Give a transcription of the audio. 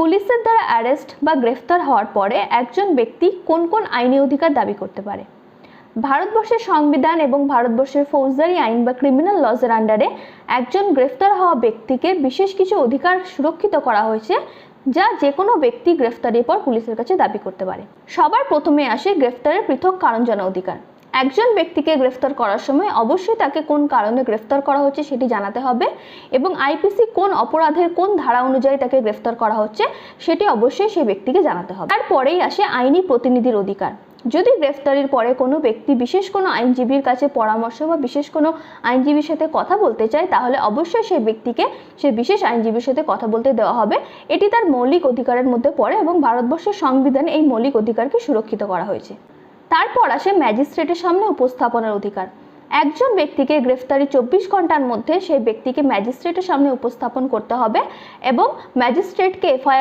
পুলিশের দ্বারা অ্যারেস্ট বা গ্রেফতার হওয়ার পরে একজন ব্যক্তি কোন কোন আইনি অধিকার দাবি করতে পারে? ভারতবর্ষের সংবিধান এবং ভারতবর্ষের ফৌজদারি আইন বা ক্রিমিনাল লজের আন্ডারে একজন গ্রেফতার হওয়া ব্যক্তিকে বিশেষ কিছু অধিকার সুরক্ষিত করা হয়েছে, যা যে কোনো ব্যক্তি গ্রেফতারের পর পুলিশের কাছে দাবি করতে পারে। সবার প্রথমে আসে গ্রেফতারের পৃথক কারণ জানা অধিকার। একজন ব্যক্তিকে গ্রেফতার করার সময় অবশ্যই তাকে কোন কারণে গ্রেফতার করা হচ্ছে সেটি জানাতে হবে এবং আইপিসি কোন অপরাধের কোন ধারা অনুযায়ী তাকে গ্রেফতার করা হচ্ছে সেটি অবশ্যই সেই ব্যক্তিকে জানাতে হবে। তারপরেই আসে আইনি প্রতিনিধির অধিকার। যদি গ্রেফতারির পরে কোনো ব্যক্তি বিশেষ কোনো আইনজীবীর কাছে পরামর্শ বা বিশেষ কোনো আইনজীবীর সাথে কথা বলতে চায়, তাহলে অবশ্যই সেই ব্যক্তিকে সেই বিশেষ আইনজীবীর সাথে কথা বলতে দেওয়া হবে। এটি তার মৌলিক অধিকারের মধ্যে পড়ে এবং ভারতবর্ষের সংবিধানে এই মৌলিক অধিকারকে সুরক্ষিত করা হয়েছে। তারপর আসে ম্যাজিস্ট্রেটের সামনে উপস্থাপনার অধিকার। একজন ব্যক্তিকে গ্রেফতারি চব্বিশ ঘণ্টার মধ্যে সেই ব্যক্তিকে ম্যাজিস্ট্রেটের সামনে উপস্থাপন করতে হবে এবং ম্যাজিস্ট্রেটকে এফআইআর